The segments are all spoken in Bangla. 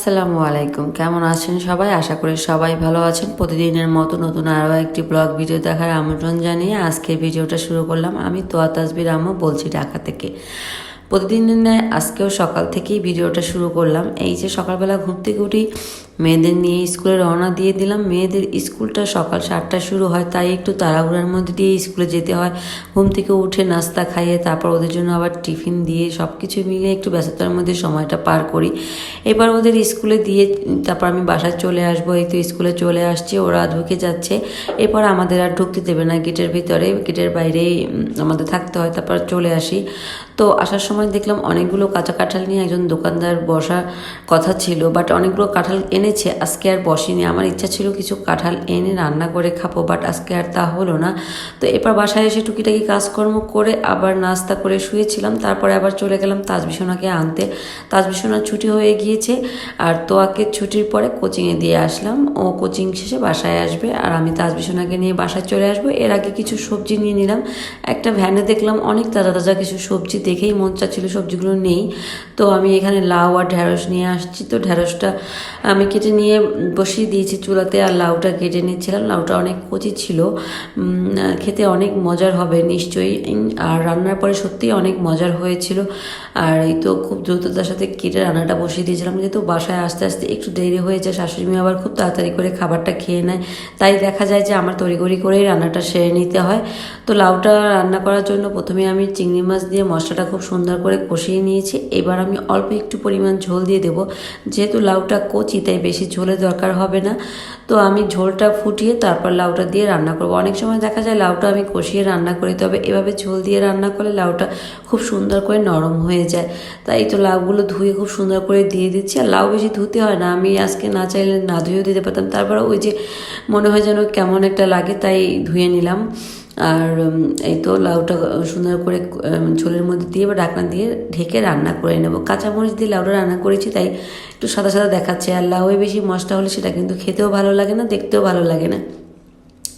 আসসালামু আলাইকুম। কেমন আছেন সবাই? আশা করি সবাই ভালো আছেন। প্রতিদিনের মতো নতুন আরও একটি ব্লগ ভিডিও দেখার আমন্ত্রণ জানিয়ে আজকের ভিডিওটা শুরু করলাম আমি তোয়া তাসবির আম্মু বলছি ঢাকা থেকে। প্রতিদিনের ন্যায় আজকেও সকাল থেকেই ভিডিওটা শুরু করলাম। এই যে সকালবেলা ঘুম থেকে উঠি মেয়েদের নিয়ে স্কুলে রওনা দিয়ে দিলাম। মেয়েদের স্কুলটা সকাল সাতটায় শুরু হয়, তাই একটু তাড়াহুড়ার মধ্যে দিয়ে স্কুলে যেতে হয়। ঘুম থেকে উঠে নাস্তা খাইয়ে তারপর ওদের জন্য আবার টিফিন দিয়ে সব কিছু মিলে একটু ব্যস্ততার মধ্যে সময়টা পার করি। এবার ওদের স্কুলে দিয়ে তারপর আমি বাসায় চলে আসব। এই তো স্কুলে চলে আসছি, ওরা ঢুকে যাচ্ছে। এরপর আমাদের আর ঢুকতে দেবে না গেটের ভিতরে। গেটের বাইরেই আমাদের থাকতে হয়, তারপর চলে আসি। তো আসার সময় দেখলাম অনেকগুলো কাঁচা কাঁঠাল নিয়ে একজন দোকানদার বসার কথা ছিল বাট অনেকগুলো কাঁঠাল এনেছে, আজকে আর বসিনি। আমার ইচ্ছা ছিল কিছু কাঁঠাল এনে রান্না করে খাব বাট আজকে আর তা হলো না। তো এরপর বাসায় এসে টুকিটাকি কাজকর্ম করে আবার নাস্তা করে শুয়েছিলাম, তারপরে আবার চলে গেলাম তাজবিসোনাকে আনতে। তাজবিসোনার ছুটি হয়ে গিয়েছে, আর তোয়াকে ছুটির পরে কোচিংয়ে দিয়ে আসলাম। ও কোচিং শেষে বাসায় আসবে, আর আমি তাজবিসোনাকে নিয়ে বাসায় চলে আসব। এর আগে কিছু সবজি নিয়ে নিলাম। একটা ভ্যানে দেখলাম অনেক তাজা তাজা কিছু সবজি দেখেই মন চাচ্ছিল সবজিগুলো নেই। তো আমি এখানে লাউ আর ঢ্যাঁড়স নিয়ে আসছি। তো ঢ্যাঁড়সটা আমি কেটে নিয়ে বসিয়ে দিয়েছি চুলাতে আর লাউটা কেটে নিচ্ছিলাম। লাউটা অনেক কচি ছিল। খেতে অনেক মজার হবে নিশ্চয়ই। আর রান্নার পরে সত্যিই অনেক মজার হয়েছিল। আর এই তো খুব দ্রুততার সাথে কেটে রান্নাটা বসিয়ে দিয়েছিলাম। যেহেতু বাসায় আস্তে আস্তে একটু দেরি হয়ে যায় শাশুড়ি মেয়ে আবার খুব তাড়াতাড়ি করে খাবারটা খেয়ে নেয়। তাই দেখা যায় যে আমার তড়িঘড়ি করেই রান্নাটা সেরে নিতে হয়। তো লাউটা রান্না করার জন্য প্রথমে আমি চিংড়ি মাছ দিয়ে মশলাটা খুব সুন্দর করে কষিয়ে নিয়েছি। এবার আমি অল্প একটু পরিমাণ ঝোল দিয়ে দেবো। যেহেতু লাউটা কচি, তাই বেশি ঝোলের দরকার হবে না। তো আমি ঝোলটা ফুটিয়ে তারপর লাউটা দিয়ে রান্না করব। অনেক সময় দেখা যায় লাউটা আমি কষিয়ে রান্না করি, তবে এভাবে ঝোল দিয়ে রান্না করলে লাউটা খুব সুন্দর করে নরম হয়ে যায়। তাই তো লাউগুলো ধুয়ে খুব সুন্দর করে দিয়ে দিচ্ছি। আর লাউ বেশি ধুতে হয় না। আমি আজকে না চাইলে না ধুয়েও দিতে পারতাম। তারপরে ওই যে মনে হয় যেন কেমন একটা লাগে, তাই ধুয়ে নিলাম। আর এই তো লাউটা সুন্দর করে ঝোলের মধ্যে দিয়ে বা ঢাকনা দিয়ে ঢেকে রান্না করে নেব। কাঁচামরিচ দিয়ে লাউটা রান্না করেছি, তাই একটু সাদা সাদা দেখাচ্ছে। আর লাউয়ে বেশি মশটা হলে সেটা কিন্তু খেতেও ভালো লাগে না, দেখতেও ভালো লাগে না।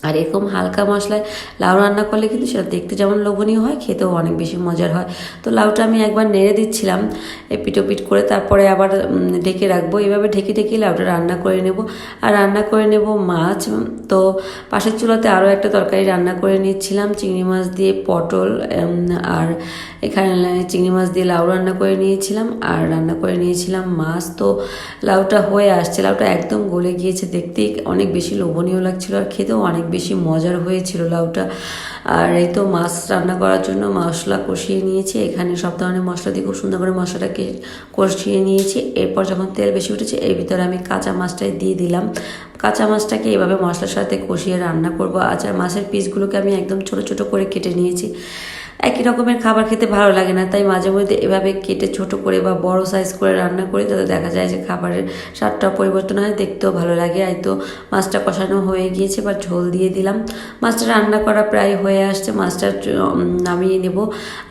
আর এরকম হালকা মশলায় লাউ রান্না করলে কিন্তু সেটা দেখতে যেমন লোভনীয় হয়, খেতেও অনেক বেশি মজার হয়। তো লাউটা আমি একবার নেড়ে দিচ্ছিলাম পিটোপিট করে তারপরে আবার ঢেকে রাখব। এভাবে ঢেকে ঢেকে লাউটা রান্না করে নেব। আর রান্না করে নেব মাছ তো পাশের চুলাতে আরও একটা তরকারি রান্না করে নিচ্ছিলাম, চিংড়ি মাছ দিয়ে পটল আর এখানে চিংড়ি মাছ দিয়ে লাউ রান্না করে নিয়েছিলাম। আর রান্না করে নিয়েছিলাম মাছ। তো লাউটা হয়ে আসছে, লাউটা একদম গলে গিয়েছে, দেখতেই অনেক বেশি লোভনীয় লাগছিল আর খেতেও অনেক বেশি মজার হয়েছিল লাউটা। আর এই তো মাছ রান্না করার জন্য মশলা কষিয়ে নিয়েছি। এখানে সব ধরনের মশলা দিয়ে খুব সুন্দর করে মশলাটাকে কষিয়ে নিয়েছি। এরপর যখন তেল বেশি উঠেছে, এর ভিতরে আমি কাঁচা মাছটাই দিয়ে দিলাম। কাঁচা মাছটাকে এভাবে মশলার সাথে কষিয়ে রান্না করব। আচার মাছের পিসগুলোকে আমি একদম ছোট ছোট করে কেটে নিয়েছি। একই রকমের খাবার খেতে ভালো লাগে না, তাই মাঝে মধ্যে এভাবে কেটে ছোট করে বা বড় সাইজ করে রান্না করি, তাতে দেখা যায় যে খাবারের স্বাদটা পরিবর্তন হয়, দেখতেও ভালো লাগে। আর তো মাছটা কষানো হয়ে গিয়েছে বা ঝোল দিয়ে দিলাম। মাছটা রান্না করা প্রায় হয়ে আসছে, মাছটা নামিয়ে নেব।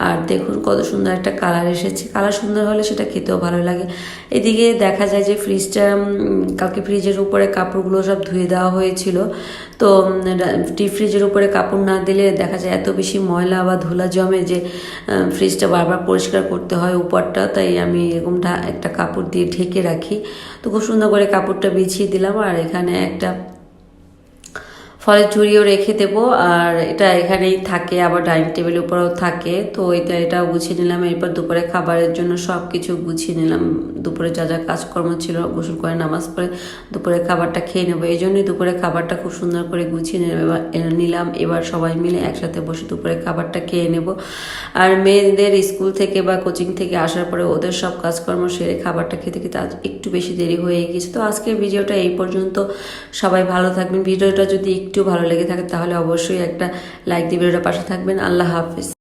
আর দেখুন কত সুন্দর একটা কালার এসেছে। কালার সুন্দর হলে সেটা খেতেও ভালো লাগে। এদিকে দেখা যায় যে ফ্রিজটা কালকে ফ্রিজের উপরে কাপড়গুলো সব ধুয়ে দেওয়া হয়েছিল। তো ডিপ ফ্রিজের উপরে কাপড় না দিলে দেখা যায় এত বেশি ময়লা বা ধুলা জমে যে ফ্রিজটা বারবার পরিষ্কার করতে হয় উপরটা। তাই আমি এরকমটা একটা কাপড় দিয়ে ঢেকে রাখি। তো খুব সুন্দর করে কাপড়টা বিছিয়ে দিলাম। আর এখানে একটা ফলের ঝুড়িও রেখে দেব, আর এটা এখানেই থাকে, আবার ডাইনিং টেবিলের উপরেও থাকে। তো এটা এটাও গুছিয়ে নিলাম, এরপর দুপুরে খাবারের জন্য সব কিছু গুছিয়ে নিলাম। দুপুরে যা যা কাজকর্ম ছিল গোসল করে, নামাজ পড়ে দুপুরে খাবারটা খেয়ে নেব। এই জন্যই দুপুরে খাবারটা খুব সুন্দর করে গুছিয়ে নিলাম, এবার সবাই মিলে একসাথে বসে দুপুরে খাবারটা খেয়ে নেব। আর মেয়েদের স্কুল থেকে বা কোচিং থেকে আসার পরে ওদের সব কাজকর্ম সেরে খাবারটা খেতে খেতে আজ একটু বেশি দেরি হয়ে গেছে তো আজকের ভিডিওটা এই পর্যন্ত। সবাই ভালো থাকবেন। ভিডিওটা যদি একটু ভালো লেগে থাকে তাহলে অবশ্যই একটা লাইক দিয়ে ভিডিওটা পাশে থাকবেন। আল্লাহ হাফিজ।